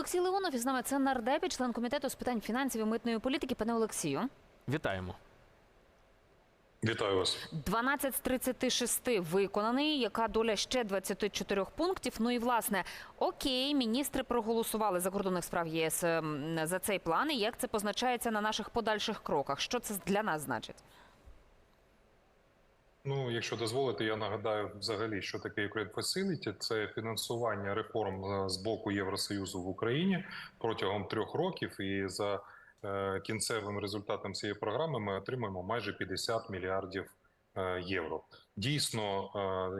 Олексій Леонов із нами це нардеп і член комітету з питань фінансів і митної політики. Пане Олексію, Вітаємо. Вітаю вас. 12 з 36 виконаний. Яка доля ще 24 пунктів? Ну і власне, окей, міністри проголосували закордонних справ ЄС ем, за цей план. І як це позначається на наших подальших кроках? Що це для нас значить? Ну, якщо дозволите, я нагадаю взагалі, що таке Ukraine Facility. Це фінансування реформ е, з боку Євросоюзу в Україні протягом трьох років. І за е, кінцевим результатом цієї програми ми отримаємо майже 50 мільярдів е, євро. Дійсно,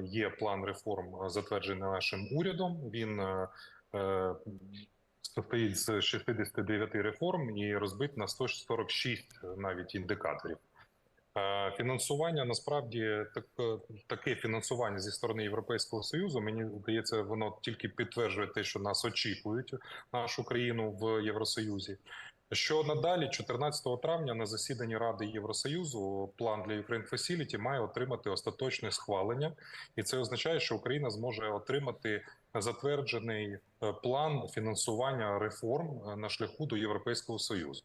є план реформ, затверджений нашим урядом. Він состоїть з 69 реформ і розбит на 146 навіть індикаторів. Е, Фінансування насправді так, таке фінансування зі сторони Європейського союзу. Мені здається, воно тільки підтверджує те, що нас очікують нашу країну в Євросоюзі. Що надалі, 14 травня, на засіданні Ради Євросоюзу, план для Ukraine Facility має отримати остаточне схвалення, і це означає, що Україна зможе отримати затверджений е, план фінансування реформ е, на шляху до Європейського союзу.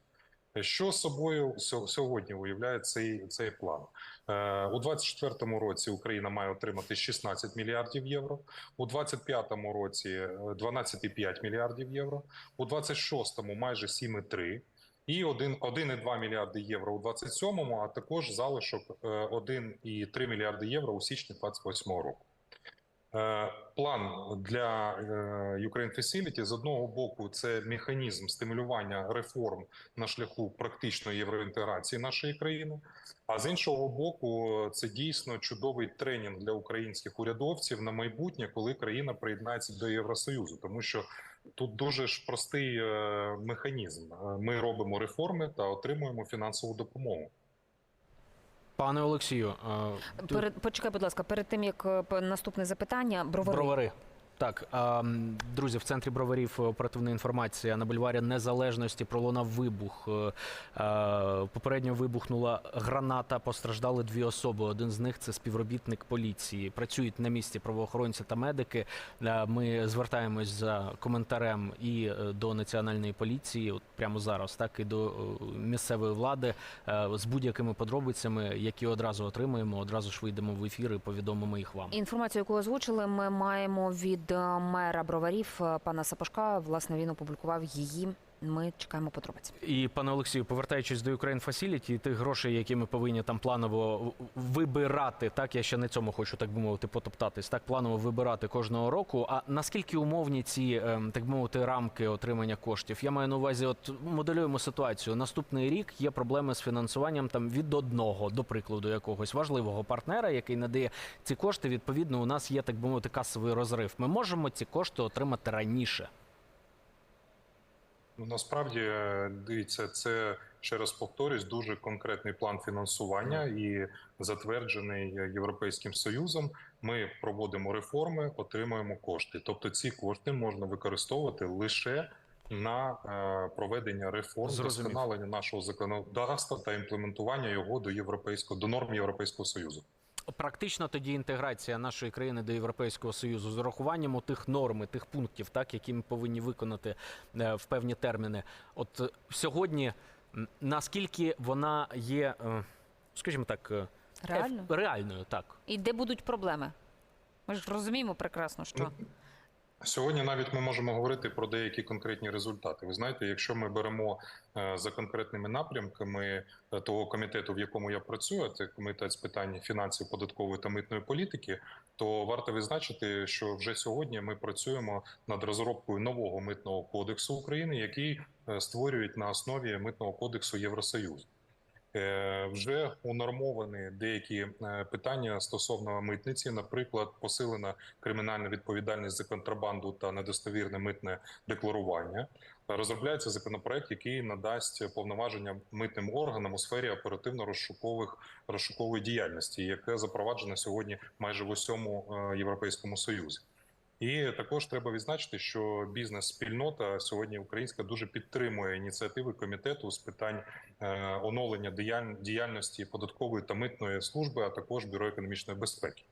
Що собою сьо- сьогодні уявляє цей, цей план? Е, у 2024 році Україна має отримати 16 мільярдів євро, у 2025 році е, 12,5 мільярдів євро, у 2026 майже 7,3 і 1 1,2 мільярди євро у 27-му, а також залишок е, 1,3 мільярди євро у січні 28 року. Е, План для е, Ukraine Facility з одного боку це механізм стимулювання реформ на шляху практичної євроінтеграції нашої країни. А з іншого боку, це дійсно чудовий тренінг для українських урядовців на майбутнє, коли країна приєднається до Євросоюзу, тому що тут дуже ж простий е, механізм. Ми робимо реформи та отримуємо фінансову допомогу. Пане Олексію, е, Перед почекай, будь ласка, перед тим як е, наступне запитання, бровари. бровари. Так, друзі, в центрі броварів оперативна інформація на бульварі Незалежності пролунав вибух. Е, е, Попередньо вибухнула граната. Постраждали дві особи. Один з них це співробітник поліції. Працюють на місці правоохоронці та медики. Е, Ми звертаємось за коментарем і е, до національної поліції, от прямо зараз, так і до е, місцевої влади е, з будь-якими подробицями, які одразу отримуємо. Одразу ж вийдемо в ефір і повідомимо їх вам. Інформацію, яку озвучили, ми маємо від е, мера броварів е, пана Сапожка. Власне, він опублікував її. Ми чекаємо подробиць. І пане Олексію, повертаючись до Ukraine Facility, тих грошей, які ми повинні там планово вибирати, так я ще на цьому хочу так би мовити потоптатись, так планово вибирати кожного року. А наскільки умовні ці ем, так би мовити рамки отримання коштів? Я маю на увазі, от моделюємо ситуацію. Наступний рік є проблеми з фінансуванням там від одного, до прикладу, якогось важливого партнера, який надає ці кошти. Відповідно, у нас є так би мовити касовий розрив. Ми можемо ці кошти отримати раніше. Ну, насправді, е, дивіться, це ще раз повторюсь, дуже конкретний план фінансування і затверджений е, Європейським Союзом. Ми проводимо реформи, отримуємо кошти. Тобто, ці кошти можна використовувати лише на е, проведення реформ, досконалення нашого законодавства та імплементування його до європейського до норм Європейського союзу. Практично тоді інтеграція нашої країни до Європейського союзу з урахуванням тих норм, тих пунктів, так які ми повинні виконати е, в певні терміни. От е, сьогодні наскільки вона є, е, скажімо так, реальною, Реально? реальною, так. І де будуть проблеми? Ми ж розуміємо прекрасно, що Сьогодні навіть ми можемо говорити про деякі конкретні результати. Ви знаєте, якщо ми беремо е, за конкретними напрямками е, того комітету, в якому я працюю, це комітет з питань фінансів, податкової та митної політики, то варто відзначити, що вже сьогодні ми працюємо над розробкою нового митного кодексу України, який е, створюють на основі митного кодексу Євросоюзу. Е, Вже унормовані деякі е, питання стосовно митниці, наприклад, посилена кримінальна відповідальність за контрабанду та недостовірне митне декларування. Розробляється законопроект, який надасть повноваження митним органам у сфері оперативно-розшукових розшукової діяльності, яке запроваджено сьогодні майже в усьому е, європейському союзі. І також треба відзначити, що бізнес-спільнота сьогодні українська дуже підтримує ініціативи комітету з питань е, оновлення діяльності податкової та митної служби, а також бюро економічної безпеки.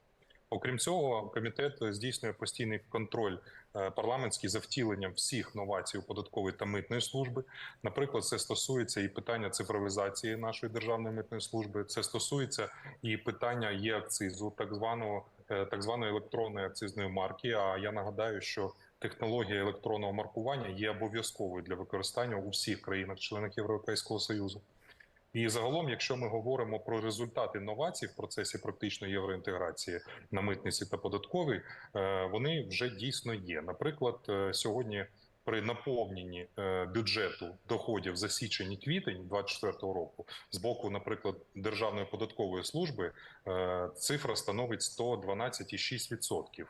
Окрім цього, комітет здійснює постійний контроль е, парламентський за втіленням всіх новацій у податкової та митної служби. Наприклад, це стосується і питання цифровізації нашої державної митної служби. Це стосується і питання є акцизу, так званого так званої електронної акцизної марки. А я нагадаю, що технологія електронного маркування є обов'язковою для використання у всіх країнах-членах Європейського союзу. І загалом, якщо ми говоримо про результати новацій в процесі практичної євроінтеграції на митниці та податковій, е, вони вже дійсно є. Наприклад, е, сьогодні при наповненні е, бюджету доходів за січень і квітень 2024 року з боку, наприклад, Державної податкової служби е, цифра становить 112,6%.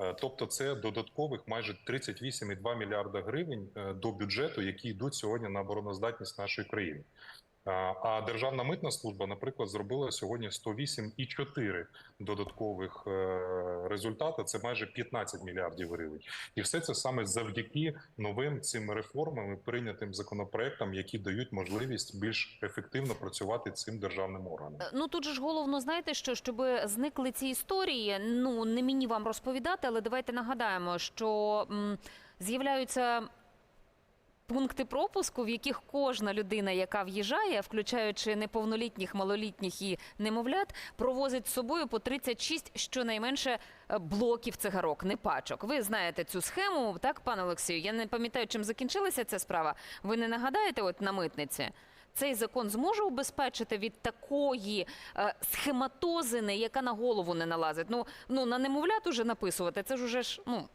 Е, Тобто це додаткових майже 38,2 мільярда гривень до бюджету, які йдуть сьогодні на обороноздатність нашої країни. А- Державна митна служба, наприклад, зробила сьогодні 108,4 додаткових е, результати. Це майже 15 мільярдів гривень, і все це саме завдяки новим цим реформам і прийнятим законопроектам, які дають можливість більш ефективно працювати цим державним органам. Е, Ну тут же ж головно, знаєте, що щоб зникли ці історії. Ну не мені вам розповідати, але давайте нагадаємо, що з'являються. Пункти пропуску, в яких кожна людина, яка в'їжджає, включаючи неповнолітніх, малолітніх і немовлят, провозить з собою по 36 щонайменше е, блоків цигарок, не пачок. Ви знаєте цю схему, так, пане Олексію? Я не пам'ятаю, чим закінчилася ця справа. Ви не нагадаєте, от на митниці? Цей закон зможе убезпечити від такої е, схематозини, яка на голову не налазить. Ну, ну на немовлят уже написувати, це ж уже ж ну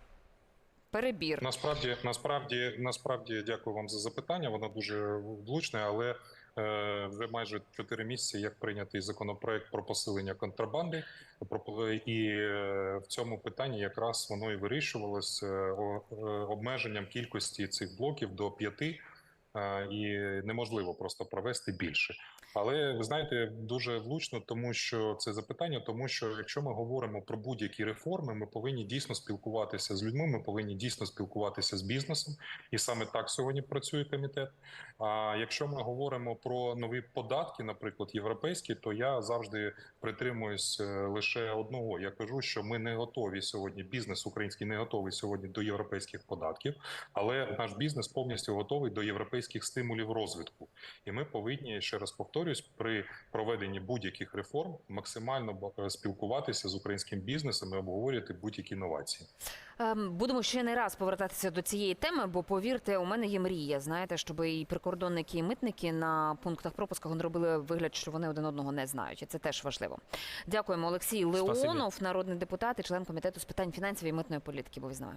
перебір. Насправді, насправді, насправді, дякую вам за запитання. Воно дуже влучне, але е, вже майже чотири місяці, як прийнятий законопроект про посилення контрабанди, про і е, в цьому питанні якраз воно і вирішувалось е, е, обмеженням кількості цих блоків до п'яти. е, І неможливо просто провести більше, але ви знаєте, дуже влучно, тому що це запитання, тому що якщо ми говоримо про будь-які реформи, ми повинні дійсно спілкуватися з людьми. Ми повинні дійсно спілкуватися з бізнесом, і саме так сьогодні працює комітет. А якщо ми говоримо про нові податки, наприклад, європейські, то я завжди притримуюсь е, лише одного. Я кажу, що ми не готові сьогодні. Бізнес український не готовий сьогодні до європейських податків, але наш бізнес повністю готовий до європейських стимулів розвитку. І ми повинні ще раз повторюсь, при проведенні будь-яких реформ максимально спілкуватися з українським бізнесом і обговорювати будь-які новації. Ем, Будемо ще не раз повертатися до цієї теми, бо повірте, у мене є мрія. Знаєте, щоб і прикордонники, і митники на пунктах пропуску не робили вигляд, що вони один одного не знають. І це теж важливо. Дякуємо, Олексій. Леонов, народний депутат і член комітету з питань фінансів і митної політики. Був із нами.